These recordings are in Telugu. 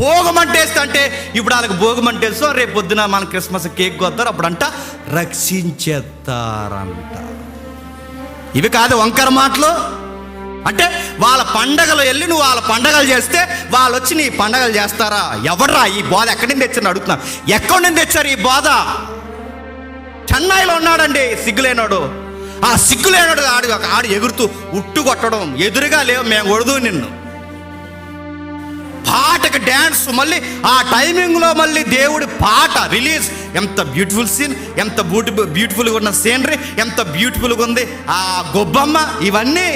భోగమంటేస్తే అంటే ఇప్పుడు వాళ్ళకి భోగమంటేస్తో రేపు పొద్దున మన క్రిస్మస్ కేక్ కొత్తారు అప్పుడంట రక్షించేస్తారంట ఇవి కాదు వంకర మాటలు. అంటే వాళ్ళ పండగలు వెళ్ళి నువ్వు వాళ్ళ పండగలు చేస్తే వాళ్ళు వచ్చి నీ పండగలు చేస్తారా? ఎవడ్రా ఈ బోధ? ఎక్కడి నుంచి తెచ్చారు అడుగుతున్నా. ఎక్కడి నుంచి తెచ్చారు ఈ బోధ? చెన్నైలో ఉన్నాడండి సిగ్గులేనాడు. ఆ సిగ్గులేనాడు ఆడు ఆడు ఎగురుతూ ఉట్టు కొట్టడం ఎదురుగా లేవు మేము కొడదు నిన్ను. పాటకి డ్యాన్స్ మళ్ళీ ఆ టైమింగ్లో మళ్ళీ దేవుడి పాట రిలీజ్ ఎంత బ్యూటిఫుల్ సీన్ ఎంత బ్యూటిఫుల్ బ్యూటిఫుల్గా ఉన్న సీనరీ ఎంత బ్యూటిఫుల్గా ఉంది. ఆ గొబ్బమ్మ ఇవన్నీ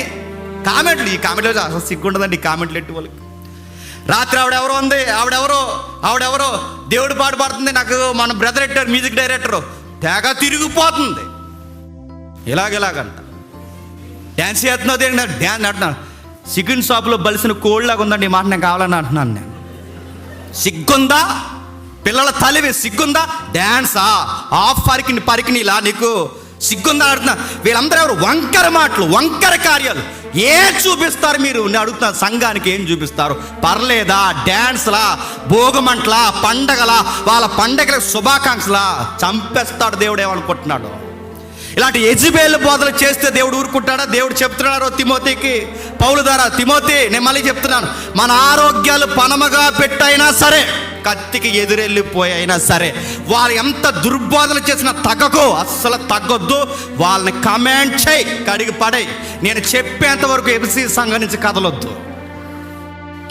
కామెంట్లు. ఈ కామెంట్లో అసలు సిగ్గుండదండి ఈ కామెంట్లు ఎట్టి వాళ్ళకి? రాత్రి ఆవిడెవరో ఉంది ఆవిడెవరో ఆవిడెవరో దేవుడి పాట పాడుతుంది. నాకు మన బ్రదర్ ఎట్టారు మ్యూజిక్ డైరెక్టర్ తెగ తిరిగిపోతుంది. ఇలాగెలాగంట డ్యాన్స్ చేస్తున్నావు డ్యాన్స్ అంటున్నాను చికెన్ షాప్లో బలిసిన కోళ్ళలాగా ఉందండి ఈ మాట నేను కావాలని అంటున్నాను నేను. సిగ్గుందా? పిల్లల తలివి సిగ్గుందా? డ్యాన్సా ఆఫ్ పరికిని పరికినిలా నీకు సిగ్గుందా అడుగుతున్నా. వీళ్ళందరూ ఎవరు? వంకర మాటలు వంకర కార్యాలు. ఏం చూపిస్తారు మీరు? నేను అడుగుతున్నా సంఘానికి ఏం చూపిస్తారు? పర్లేదా? డ్యాన్స్లా భోగమంటలా పండగలా వాళ్ళ పండగల శుభాకాంక్షలా చంపేస్తాడు దేవుడు ఏమనుకుంటున్నాడు? ఇలాంటి ఎజిబేల్ బోధలు చేస్తే దేవుడు ఊరుకుంటాడా? దేవుడు చెప్తున్నాడు తిమోతికి. పౌలు ద్వారా తిమోతి నేను మళ్ళీ చెప్తున్నాను. మన ఆరోగ్యాలు పనమగా పెట్టైనా సరే కత్తికి ఎదురెళ్ళిపోయినా సరే వాళ్ళు ఎంత దుర్బోధన చేసినా తగ్గకు అస్సలు తగ్గొద్దు. వాళ్ళని కమెంట్ చేయి కడిగి పడేయి. నేను చెప్పేంత వరకు ఎబిసి సంఘం నుంచి కదలొద్దు.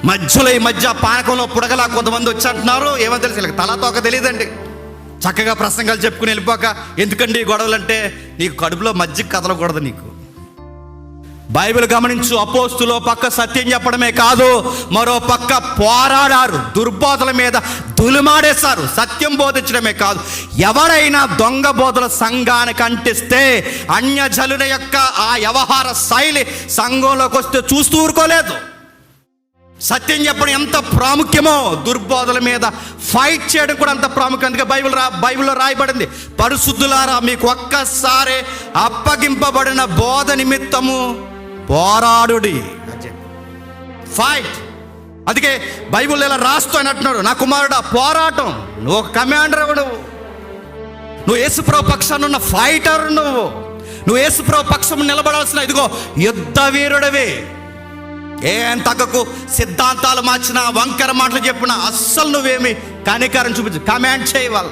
మధ్యలో ఈ మధ్య పానకంలో పుడగలా కొంతమంది వచ్చి అంటున్నారు. ఏమో తెలుసు తలతోక తెలియదండి. చక్కగా ప్రసంగాలు చెప్పుకుని వెళ్ళిపోక ఎందుకండి ఈ గొడవలు అంటే నీకు కడుపులో మజ్జిగ కదలకూడదు నీకు. బైబిల్ గమనించు అపోస్తులో పక్క సత్యం చెప్పడమే కాదు మరో పక్క పోరాడారు దుర్బోధల మీద దులిమాడేశారు సత్యం బోధించడమే కాదు. ఎవరైనా దొంగ బోధల సంఘానికి అంటిస్తే అన్యజనుల యొక్క ఆ వ్యవహార శైలి సంఘంలోకి వస్తే చూస్తూ ఊరుకోలేదు. సత్యం చెప్పడం ఎంత ప్రాముఖ్యమో? దుర్బోధల మీద ఫైట్ చేయడం కూడా అంత ప్రాముఖ్యం. అందుకే బైబిల్ రా బైబిల్లో రాయబడింది. పరిశుద్ధులారా మీకు ఒక్కసారి అప్పగింపబడిన బోధ నిమిత్తము పోరాడుడి ఫైట్ అందుకే బైబిల్ ఇలా రాస్తూ అని అంటున్నాడు. నా కుమారుడు పోరాటం. నువ్వు ఒక కమాండర్ నువ్వు. నువ్వు యేసుప్రభు పక్షాన్ని ఉన్న ఫైటర్ నువ్వు. నువ్వు యేసుప్రభు పక్షం నిలబడాల్సిన ఇదిగో యుద్ధ వీరుడవే. ఏం తగ్గకు? సిద్ధాంతాలు మార్చిన వంకర మాటలు చెప్పిన అస్సలు నువ్వేమి కనికారం చూపించు. కమాండ్ చేయవాలి.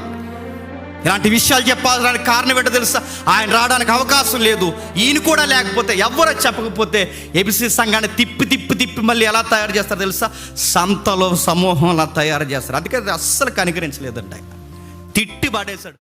ఇలాంటి విషయాలు చెప్పాల్సిన కారణం ఏంటో తెలుసా? ఆయన రావడానికి అవకాశం లేదు. ఈయన కూడా లేకపోతే ఎవరో చెప్పకపోతే ఎబిసి సంఘాన్ని తిప్పి తిప్పి తిప్పి మళ్ళీ ఎలా తయారు చేస్తారో తెలుసా? సంతలో సమూహంలా తయారు చేస్తారు. అందుకే అస్సలు కనికరించలేదండి ఆయన. తిట్టి పడేశాడు.